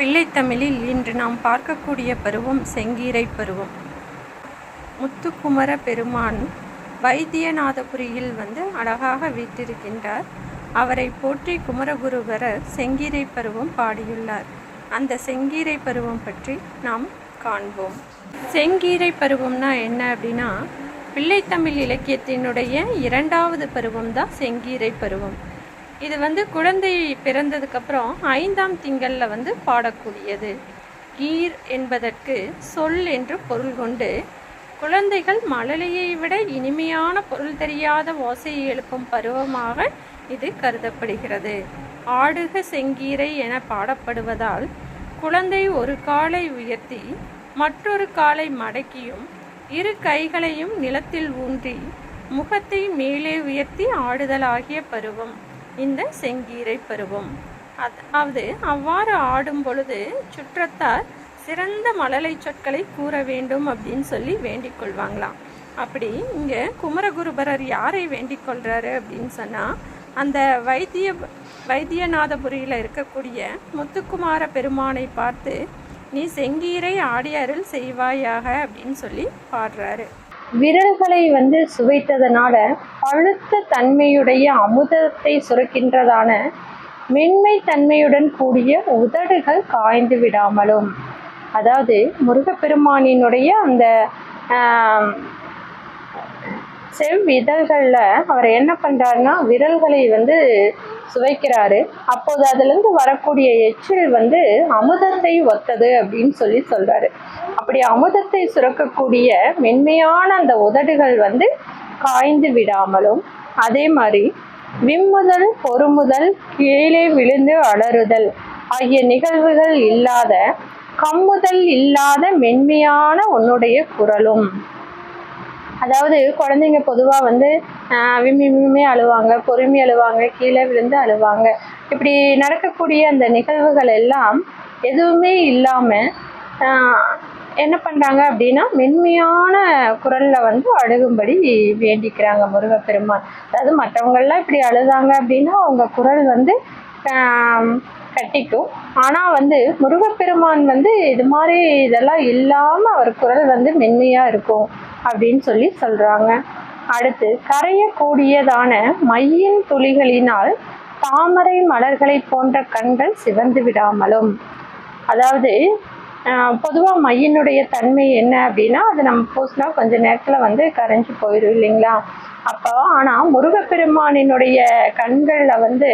பிள்ளைத்தமிழில் இன்று நாம் பார்க்கக்கூடிய பருவம் செங்கீரை பருவம். முத்துக்குமர பெருமான் வைத்தியநாதபுரியில் வந்து அழகாக வீற்றிருக்கின்றார். அவரை போற்றி குமரகுருவர செங்கீரை பருவம் பாடியுள்ளார். அந்த செங்கீரை பருவம் பற்றி நாம் காண்போம். செங்கீரை பருவம்னா என்ன அப்படின்னா பிள்ளைத்தமிழ் இலக்கியத்தினுடைய இரண்டாவது பருவம் தான் செங்கீரை பருவம். இது வந்து குழந்தை பிறந்ததுக்கப்புறம் ஐந்தாம் திங்களில் வந்து பாடக்கூடியது. கீர் என்பதற்கு சொல் என்று பொருள் கொண்டு குழந்தைகள் மழலையை விட இனிமையான பொருள் தெரியாத ஓசையை எழுப்பும் பருவமாக இது கருதப்படுகிறது. ஆடுக செங்கீரை என பாடப்படுவதால் குழந்தை ஒரு காலை உயர்த்தி மற்றொரு காலை மடக்கியும் இரு கைகளையும் நிலத்தில் ஊன்றி முகத்தை மேலே உயர்த்தி ஆடுதலாகிய பருவம். இந்த செங்கீரை பருவம். அதாவது அவ்வாறு ஆடும் பொழுது சுற்றத்தார் சிறந்த மழலை சொற்களை கூற வேண்டும் அப்படின்னு சொல்லி வேண்டிக் கொள்வாங்களாம். அப்படி இங்கே குமரகுருபரர் யாரை வேண்டிக் கொள்றாரு அப்படின்னு சொன்னால் அந்த வைத்திய வைத்தியநாதபுரியில் இருக்கக்கூடிய முத்துக்குமார பெருமானை பார்த்து நீ செங்கீரை ஆடியாரில் செய்வாயாக அப்படின்னு சொல்லி பாடுறாரு. விரல்களை வந்து சுவைத்ததனால பழுத்த தன்மையுடைய அமுதத்தை சுரக்கின்றதான மென்மை தன்மையுடன் கூடிய உதடுகள் காய்ந்து விடாமலும். அதாவது முருகப்பெருமானினுடைய அந்த ஆம், செவ்விதழ்களில் அவர் என்ன பண்ணுறாருன்னா விரல்களை வந்து சுவைக்கிறாரு. அப்போது அதுலேருந்து வரக்கூடிய எச்சில் வந்து அமுதத்தை ஒத்தது அப்படின்னு சொல்லி சொல்கிறாரு அப்படி அமுதத்தை சுரக்கக்கூடிய மென்மையான அந்த உதடுகள் வந்து காய்ந்து விடாமலும் அதே மாதிரி விம்முதல் பொறுமுதல் கீழே விழுந்து அலறுதல் ஆகிய நிகழ்வுகள் இல்லாத கம்முதல் இல்லாத மென்மையான உன்னுடைய குரலும். அதாவது குழந்தைங்க பொதுவாக வந்து விம்மி விம்மி அழுவாங்க பொறுமி அழுவாங்க கீழே விழுந்து அழுவாங்க. இப்படி நடக்கக்கூடிய அந்த நிகழ்வுகள் எல்லாம் எதுவுமே இல்லாமல் என்ன பண்ணுறாங்க அப்படின்னா மென்மையான குரலில் வந்து அழுகும்படி வேண்டிக்கிறாங்க முருகப்பெருமான். அதாவது மற்றவங்கள்லாம் இப்படி அழுதாங்க அப்படின்னா அவங்க குரல் வந்து கட்டிக்கும். ஆனால் வந்து முருகப்பெருமான் வந்து இது மாதிரி இதெல்லாம் இல்லாமல் அவர் குரல் வந்து மென்மையாக இருக்கும். அப்படின்னு சொல்லி சொல்கிறாங்க அடுத்து கரையக்கூடியதான மையின் துளிகளினால் தாமரை மலர்களை போன்ற கண்கள் சிவந்து விடாமலும். அதாவது பொதுவாக மையினுடைய தன்மை என்ன அப்படின்னா அது நம்ம பூசினா கொஞ்ச நேரத்தில் வந்து கரைஞ்சு போயிடும் இல்லைங்களா? அப்போ ஆனால் முருகப்பெருமானினுடைய கண்களில் வந்து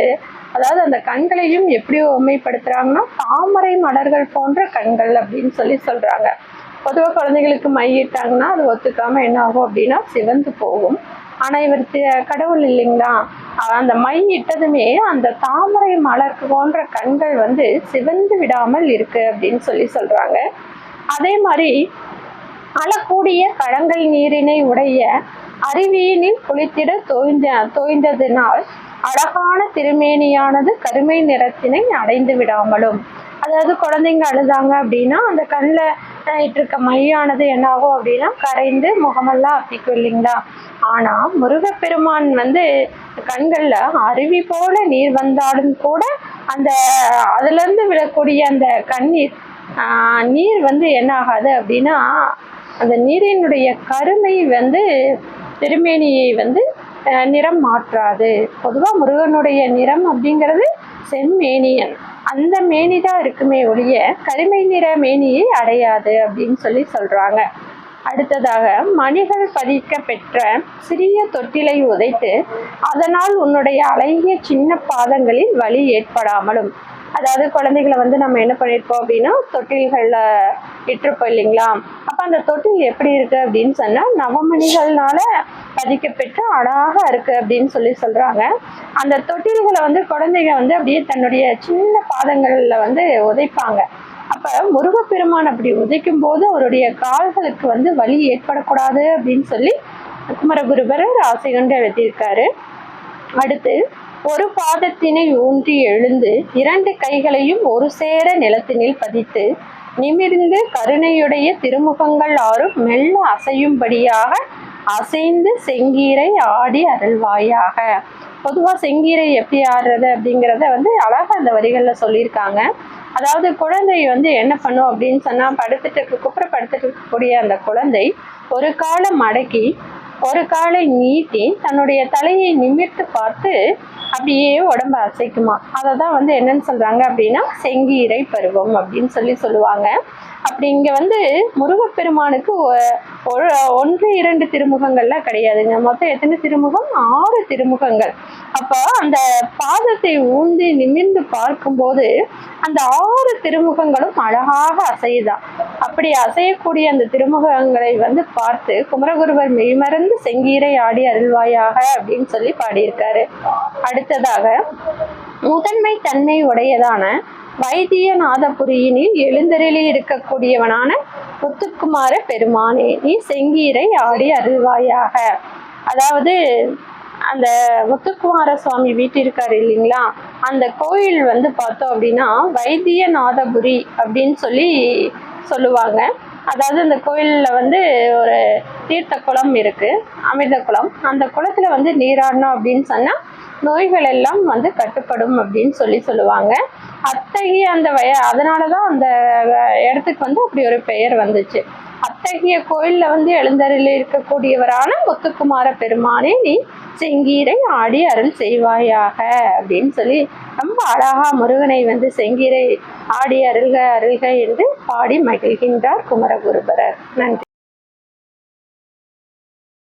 அதாவது அந்த கண்களையும் எப்படி உண்மைப்படுத்துகிறாங்கன்னா தாமரை மலர்கள் போன்ற கண்கள் அப்படின்னு சொல்லி சொல்கிறாங்க பொதுவாக குழந்தைகளுக்கு மை இட்டாங்கன்னா அது ஒத்துக்காமல் என்ன ஆகும் அப்படின்னா சிவந்து போகும். ஆனால் இவர் கடவுள் இல்லைங்களா? அந்த மை இட்டதுமே அந்த தாமரை மலர் போன்ற கண்கள் வந்து சிவந்து விடாமல் இருக்கு அப்படின்னு சொல்லி சொல்றாங்க. அதே மாதிரி அழக்கூடிய கடங்கள் நீரினை உடைய அருவியினில் குளித்திட தோய்ந்த தோய்ந்ததினால் அழகான திருமேனியானது கருமை நிறத்தினை அடைந்து விடாமலும். அதாவது குழந்தைங்க அழுதாங்க அப்படின்னா அந்த கண்ணில் இட்டிருக்க மையானது என்னாகும் அப்படின்னா கரைந்து முகமெல்லாம் அப்பிக்கும் இல்லைங்களா? ஆனால் முருகப்பெருமான் வந்து கண்களில் அருவி போல நீர் வந்தாலும் கூட அந்த அதுலேருந்து விழக்கூடிய அந்த கண்ணீர் நீர் வந்து என்ன ஆகாது அப்படின்னா அந்த நீரினுடைய கருமை வந்து திருமேனியை வந்து நிறம் மாற்றாது. பொதுவாக முருகனுடைய நிறம் அப்படிங்கிறது செம்மேனியன். அந்த மேனி தான் இருக்குமே ஒழிய கருமை நிற மேனியை அடையாது அப்படின்னு சொல்லி சொல்றாங்க. அடுத்ததாக மணிகள் பதிக்க பெற்ற சிறிய தொட்டிலை உதைத்து அதனால் உன்னுடைய அழகிய சின்ன பாதங்களில் வலி ஏற்படாமலும் அதாவது குழந்தைகளை வந்து நம்ம என்ன பண்ணியிருப்போம் அப்படின்னா தொட்டில்களில் இட்டிருப்போம் இல்லைங்களா? அப்போ அந்த தொட்டில் எப்படி இருக்குது அப்படின்னு சொன்னால் நவமணிகள்னால பதிக்கப்பெற்று அழகாக இருக்குது அப்படின்னு சொல்லி சொல்கிறாங்க அந்த தொட்டில்களை வந்து குழந்தைங்க வந்து அப்படியே தன்னுடைய சின்ன பாதங்களில் வந்து உதைப்பாங்க. அப்போ முருகப்பெருமான் அப்படி உதைக்கும் போது அவருடைய கால்களுக்கு வந்து வலி ஏற்படக்கூடாது அப்படின்னு சொல்லி குமரகுருபரர் ஆசை கொண்டு எழுதியிருக்காரு. அடுத்து ஒரு பாதத்தினை ஊன்றி எழுந்து இரண்டு கைகளையும் ஒரு சேர நிலத்தினில் பதித்து நிமிர்ந்து கருணையுடைய திருமுகங்கள் ஆறும் மெல்ல அசையும்படியாக அசைந்து செங்கீரை ஆடி அருள்வாயாக. பொதுவாக செங்கீரை எப்படி ஆடுறது அப்படிங்கிறத வந்து அழகாக அந்த வரிகளில் சொல்லியிருக்காங்க. அதாவது குழந்தை வந்து என்ன பண்ணும் அப்படின்னு சொன்னால் படுத்துட்டு இருக்க குப்புற படுத்துட்டு இருக்கக்கூடிய அந்த குழந்தை ஒரு காலம் மடக்கி ஒரு காலை நீட்டி தன்னுடைய தலையை நிமிர்த்து பார்த்து அப்படியே உடம்ப அசைக்குமா. அதை தான் வந்து என்னன்னு சொல்றாங்க அப்படின்னா செங்கீரை பருவம் அப்படின்னு சொல்லி சொல்லுவாங்க. அப்படி இங்கே வந்து முருகப்பெருமானுக்கு ஒ- ஒரு ஒன்று இரண்டு திருமுகங்கள்லாம் கிடையாதுங்க. மொத்தம் எத்தனை திருமுகம்? ஆறு திருமுகங்கள். அப்போ அந்த பாதத்தை ஊந்தி நிமிர்ந்து பார்க்கும்போது அந்த ஆறு திருமுகங்களும் அழகாக அசையுதான் அப்படி அசையக்கூடிய அந்த திருமுகங்களை வந்து பார்த்து குமரகுருவர் மெய்மறந்து செங்கீரை ஆடி அருள்வாயாக அப்படின்னு சொல்லி பாடியிருக்காரு. அடுத்ததாக முதன்மை தன்மை உடையதான வைத்தியநாதபுரியினில் எழுந்தருளி இருக்கக்கூடியவனான முத்துக்குமார பெருமானே நீ செங்கீரை ஆடி அருள்வாயாக. அதாவது அந்த முத்துக்குமார சுவாமி வீட்டு இருக்காரு இல்லைங்களா? அந்த கோயில் வந்து பார்த்தோம் அப்படின்னா வைத்தியநாதபுரி அப்படின்னு சொல்லி சொல்லுவாங்க. அதாவது அந்த கோயிலில் வந்து ஒரு தீர்த்த குளம் இருக்குது அமிர்த குளம் அந்த குளத்தில் வந்து நீராடணும் அப்படின்னு சொன்னால் நோய்கள் எல்லாம் வந்து கட்டுப்படும் அப்படின்னு சொல்லி சொல்லுவாங்க. அத்தகைய அந்த வய அதனால தான் அந்த இடத்துக்கு வந்து அப்படி ஒரு பெயர் வந்துச்சு. அத்தகைய கோயில்ல வந்து எழுந்தருளி இருக்கக்கூடியவரான முத்துக்குமார பெருமானே நீ செங்கீரை ஆடி அருள் செய்வாயாக அப்படின்னு சொல்லி ரொம்ப அழகா முருகனை வந்து செங்கீரை ஆடி அருள்க அருள்க என்று பாடி மகிழ்கின்றார் குமரகுருபரர். நன்றி.